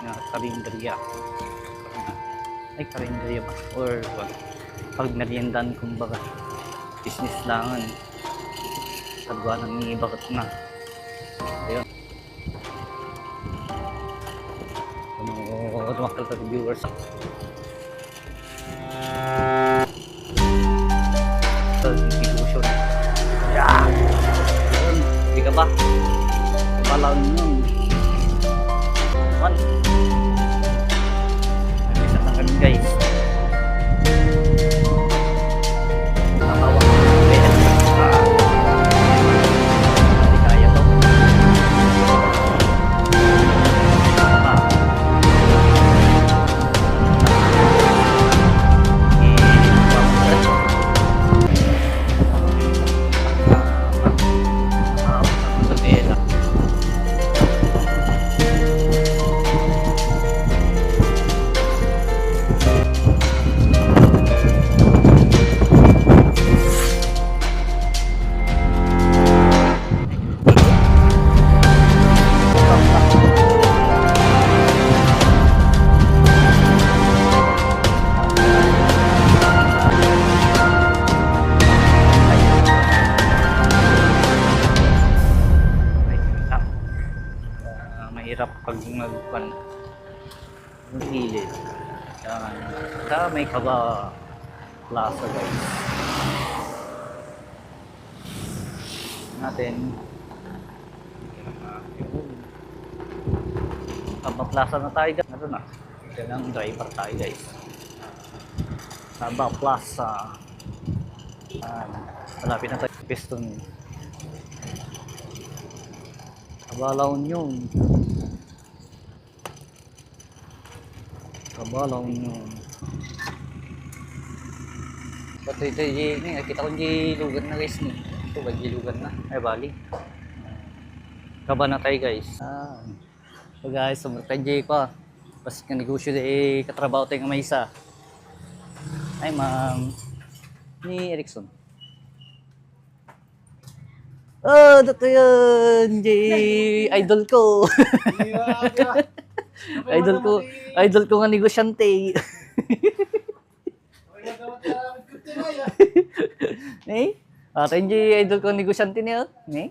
na karinderya. Ay, karinderya ba? Or wag. Pag meriendan, kumbaga. Business langan. Sagwa ng ni na. Ayun. Ano, tumakal ka viewers. Ito, distribution. Yeah! Ayun, Hindi ba? Kabalaw yun. One. 可以。Pag magpan ng gilid. Yan. Sa may kaba plaza guys. Natin. Kaba plaza na tayo guys. Ano na? Yan ang driver tayo guys. Kaba plaza. Yan. Malapit na tayo. Piston. Kabalaw yun. Kabalaw yun. Pati ito yung ini, kita ko yung lugan na guys ni. Ito ba yung lugan na? Ay bali. Kaba na tayo guys. Ah. So guys, sumunod tayo Jay ko. Pas ka negosyo eh, katrabaho tayo ng may isa. Ay ma'am. Ni Erickson. Oh, dato yun! Jay! Idol ko! Idol ko! Idol ko nga negosyante! Eh? Ate Jay, idol ko negosyante niya. Eh?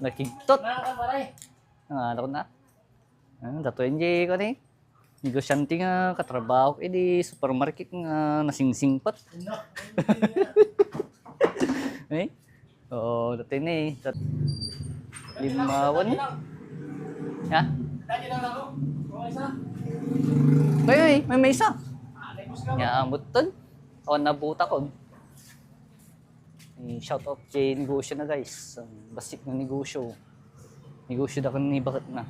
Nakigtot! Ah, ano ko na? Ah, dato Jay ko ni. Negosyante nga, katrabaho, edi supermarket nga nasingsingpat. Eh? Oo, dati na eh. Dat limawan. Ha? Kaya eh, may may isa. Yaamot ton. Awan na buta ko. Eh, shout out kay negosyo na guys. Ang Basik ng negosyo. Negosyo na ni bakit na.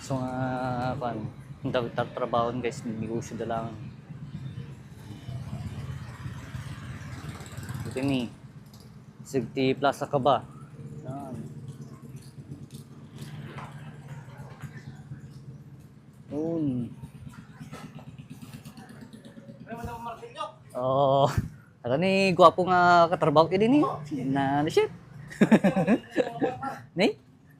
So nga, uh, kan, ang dawit trabaho guys, negosyo na lang. Ito ni. Sigti Plaza ka ba? Yan. Yun. Oo. Oh, ako ni gwapo nga katrabaho ka din eh. Na, ano shit? Ni?